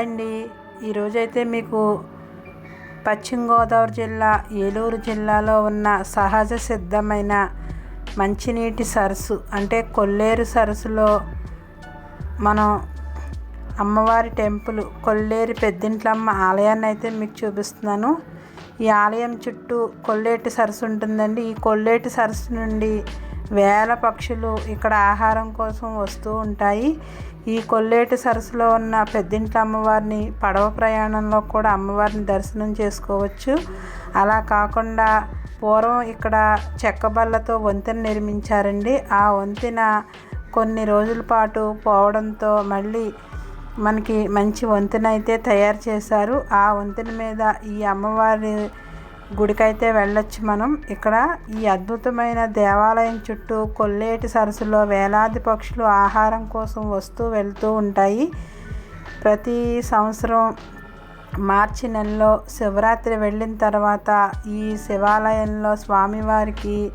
Hi అండి. ఈరోజైతే మీకు పశ్చిమ గోదావరి జిల్లా ఏలూరు జిల్లాలో ఉన్న సహజ సిద్ధమైన మంచినీటి సరస్సు అంటే కొల్లేరు సరస్సులో మనం అమ్మవారి టెంపుల్ కొల్లేరు పెద్దింట్లమ్మ ఆలయాన్ని అయితే మీకు చూపిస్తున్నాను. ఈ ఆలయం చుట్టూ కొల్లేటి సరస్సు ఉంటుందండి. ఈ కొల్లేటి సరస్సు నుండి వేల పక్షులు ఇక్కడ ఆహారం కోసం వస్తూ ఉంటాయి. ఈ కొల్లేటి సరస్సులో ఉన్న పెద్దింటి అమ్మవారిని పడవ ప్రయాణంలో కూడా అమ్మవారిని దర్శనం చేసుకోవచ్చు. అలా కాకుండా పూర్వం ఇక్కడ చెక్క బల్లతో వంతెన నిర్మించారండి. ఆ వంతెన కొన్ని రోజుల పాటు పోవడంతో మళ్ళీ మనకి మంచి వంతెన అయితే తయారు చేశారు. ఆ వంతెన మీద ఈ అమ్మవారి గుడికైతే వెళ్ళొచ్చు మనం. ఇక్కడ ఈ అద్భుతమైన దేవాలయం చుట్టూ కొల్లేటి సరస్సులో వేలాది పక్షులు ఆహారం కోసం వస్తూ వెళ్తూ ఉంటాయి. ప్రతి సంవత్సరం మార్చి నెలలో శివరాత్రి వెళ్ళిన తర్వాత ఈ శివాలయంలో స్వామివారికి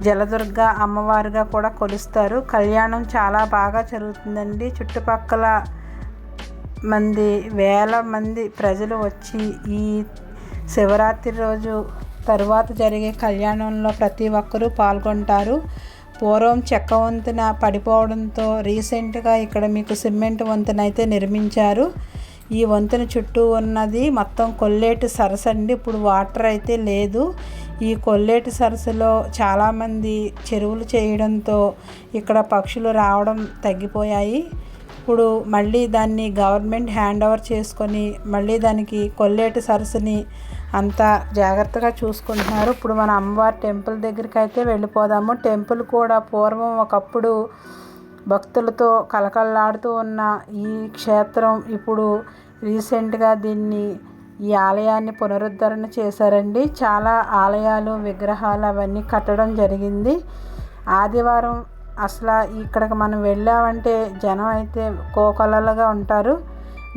జలదుర్గ అమ్మవారిగా కూడా కొలుస్తారు. కళ్యాణం చాలా బాగా జరుగుతుందండి. చుట్టుపక్కల మంది వేల మంది ప్రజలు వచ్చి ఈ శివరాత్రి రోజు తరువాత జరిగే కళ్యాణంలో ప్రతి ఒక్కరూ పాల్గొంటారు. పూర్వం చెక్క వంతెన పడిపోవడంతో రీసెంట్గా ఇక్కడ మీకు సిమెంట్ వంతెన అయితే నిర్మించారు. ఈ వంతెన చుట్టూ ఉన్నది మొత్తం కొల్లేటి సరస్సు అండి. ఇప్పుడు వాటర్ అయితే లేదు. ఈ కొల్లేటి సరస్సులో చాలామంది చెరువులు చేయడంతో ఇక్కడ పక్షులు రావడం తగ్గిపోయాయి. ఇప్పుడు మళ్ళీ దాన్ని గవర్నమెంట్ హ్యాండ్ ఓవర్ చేసుకొని మళ్ళీ దానికి కొల్లేటి సరస్సుని అంత జాగ్రత్తగా చూసుకుంటున్నారు. ఇప్పుడు మన అమ్మవారి టెంపుల్ దగ్గరికి అయితే వెళ్ళిపోదాము. టెంపుల్ కూడా పూర్వం ఒకప్పుడు భక్తులతో కలకల్లాడుతూ ఉన్న ఈ క్షేత్రం ఇప్పుడు రీసెంట్గా దీన్ని ఈ ఆలయాన్ని పునరుద్ధరణ చేశారండి. చాలా ఆలయాలు విగ్రహాలు అవన్నీ కట్టడం జరిగింది. ఆదివారం అసలు ఇక్కడికి మనం వెళ్ళామంటే జనం అయితే కోకొలలుగా ఉంటారు.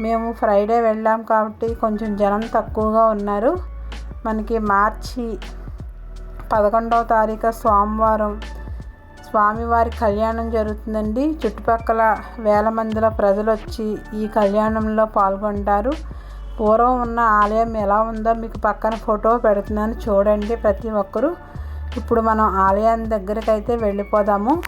మేము ఫ్రైడే వెళ్ళాం కాబట్టి కొంచెం జనం తక్కువగా ఉన్నారు. మనకి మార్చి పదకొండవ తారీఖు సోమవారం స్వామివారి కళ్యాణం జరుగుతుందండి. చుట్టుపక్కల వేల మందిలో ప్రజలు వచ్చి ఈ కళ్యాణంలో పాల్గొంటారు. పూర్వం ఉన్న ఆలయం ఎలా ఉందో మీకు పక్కన ఫోటో పెడుతున్నాను. చూడండి ప్రతి ఒక్కరూ. ఇప్పుడు మనం ఆలయం దగ్గరికి అయితే వెళ్ళిపోదాము.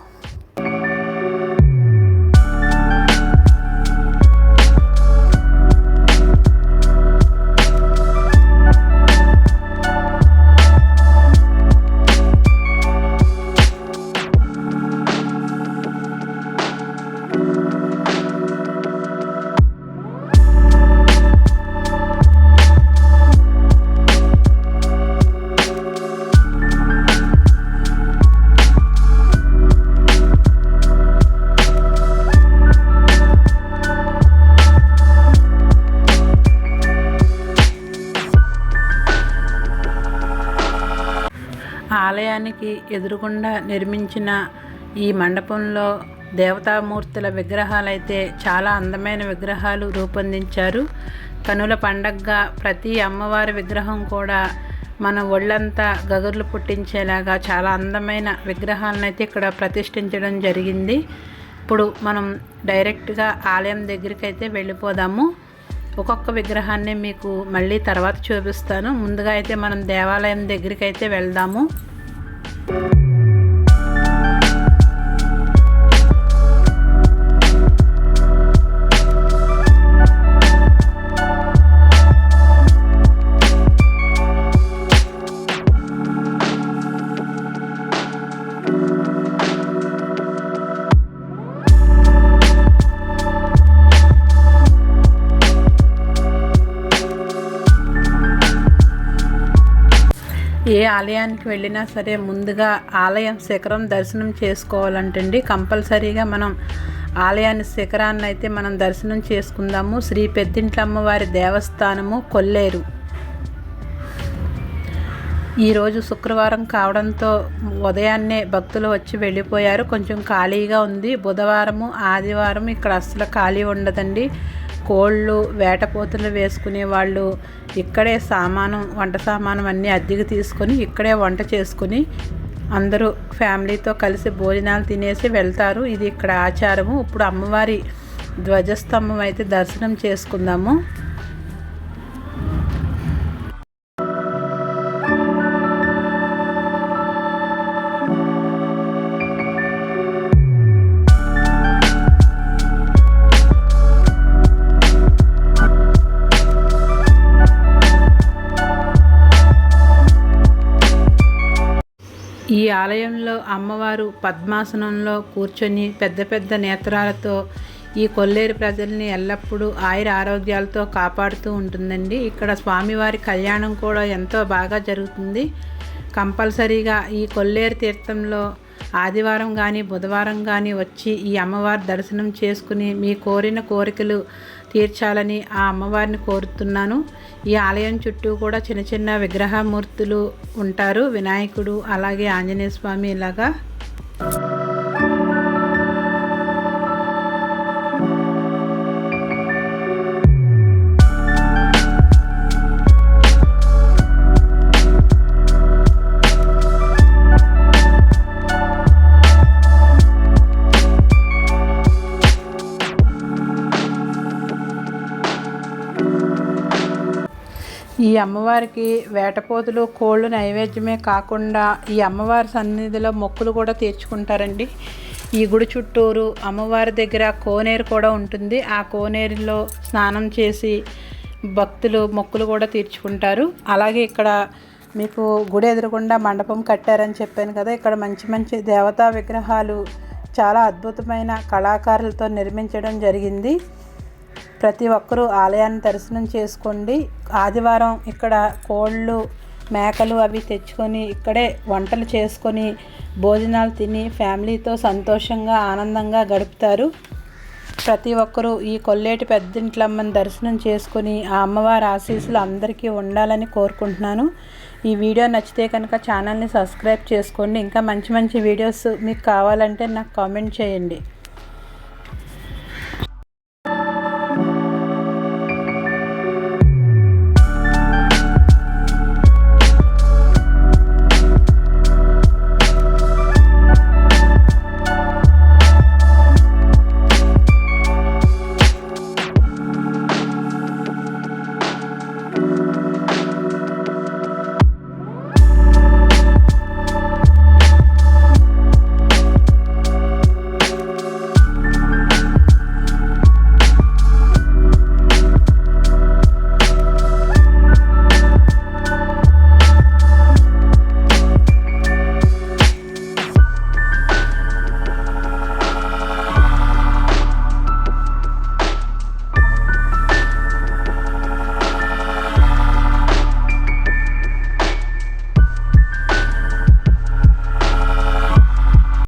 ఆలయానికి ఎదురుగుండా నిర్మించిన ఈ మండపంలో దేవతామూర్తుల విగ్రహాలు అయితే చాలా అందమైన విగ్రహాలు రూపొందించారు. కనుల పండగగా ప్రతి అమ్మవారి విగ్రహం కూడా మన ఒళ్ళంతా గగుర్లు పుట్టించేలాగా చాలా అందమైన విగ్రహాలను అయితే ఇక్కడ ప్రతిష్ఠించడం జరిగింది. ఇప్పుడు మనం డైరెక్ట్గా ఆలయం దగ్గరికి అయితే వెళ్ళిపోదాము. ఒక్కొక్క విగ్రహాన్ని మీకు మళ్ళీ తర్వాత చూపిస్తాను. ముందుగా అయితే మనం దేవాలయం దగ్గరికి అయితే వెళ్దాము. Bye. ఏ ఆలయానికి వెళ్ళినా సరే ముందుగా ఆలయం శిఖరం దర్శనం చేసుకోవాలంటండి. కంపల్సరీగా మనం ఆలయాన్ని శిఖరాన్ని అయితే మనం దర్శనం చేసుకుందాము. శ్రీ పెద్దింట్లమ్మవారి దేవస్థానము కొల్లేరు. ఈరోజు శుక్రవారం కావడంతో ఉదయాన్నే భక్తులు వచ్చి వెళ్ళిపోయారు. కొంచెం ఖాళీగా ఉంది. బుధవారము ఆదివారం ఇక్కడ అస్సలు ఖాళీ ఉండదండి. కోళ్ళు వేటపోతులు వేసుకునే వాళ్ళు ఇక్కడే సామానం వంట సామానం అన్నీ అద్దెకు తీసుకొని ఇక్కడే వంట చేసుకుని అందరూ ఫ్యామిలీతో కలిసి భోజనాలు తినేసి వెళ్తారు. ఇది ఇక్కడ ఆచారము. ఇప్పుడు అమ్మవారి ధ్వజస్తంభం అయితే దర్శనం చేసుకుందాము. ఈ ఆలయంలో అమ్మవారు పద్మాసనంలో కూర్చొని పెద్ద పెద్ద నేత్రాలతో ఈ కొల్లేరు ప్రజల్ని ఎల్లప్పుడూ ఆయుర ఆరోగ్యాలతో కాపాడుతూ ఉంటుందండి. ఇక్కడ స్వామివారి కళ్యాణం కూడా ఎంతో బాగా జరుగుతుంది. కంపల్సరీగా ఈ కొల్లేరు తీర్థంలో ఆదివారం కానీ బుధవారం కానీ వచ్చి ఈ అమ్మవారి దర్శనం చేసుకుని మీ కోరిన కోరికలు తీర్చాలని ఆ అమ్మవారిని కోరుతున్నాను. ఈ ఆలయం చుట్టూ కూడా చిన్న చిన్న విగ్రహమూర్తులు ఉంటారు. వినాయకుడు అలాగే ఆంజనేయ స్వామి ఇలాగా ఈ అమ్మవారికి వేటపోతులు కోళ్ళు నైవేద్యమే కాకుండా ఈ అమ్మవారి సన్నిధిలో మొక్కులు కూడా తీర్చుకుంటారండి. ఈ గుడి చుట్టూరు అమ్మవారి దగ్గర కోనేరు కూడా ఉంటుంది. ఆ కోనేరులో స్నానం చేసి భక్తులు మొక్కులు కూడా తీర్చుకుంటారు. అలాగే ఇక్కడ మీకు గుడి ఎదురుగుండా మండపం కట్టారని చెప్పాను కదా. ఇక్కడ మంచి మంచి దేవతా విగ్రహాలు చాలా అద్భుతమైన కళాకారులతో నిర్మించడం జరిగింది. ప్రతి ఒక్కరూ ఆలయాన్ని దర్శనం చేసుకోండి. ఆదివారం ఇక్కడ కోళ్ళు మేకలు అవి తెచ్చుకొని ఇక్కడే వంటలు చేసుకొని భోజనాలు తిని ఫ్యామిలీతో సంతోషంగా ఆనందంగా గడుపుతారు. ప్రతి ఒక్కరూ ఈ కొల్లేటి పెద్దింట్లమ్మని దర్శనం చేసుకుని ఆ అమ్మవారి ఆశీస్సులు అందరికీ ఉండాలని కోరుకుంటున్నాను. ఈ వీడియో నచ్చితే కనుక ఛానల్ని సబ్స్క్రైబ్ చేసుకోండి. ఇంకా మంచి మంచి వీడియోస్ మీకు కావాలంటే నాకు కామెంట్ చేయండి.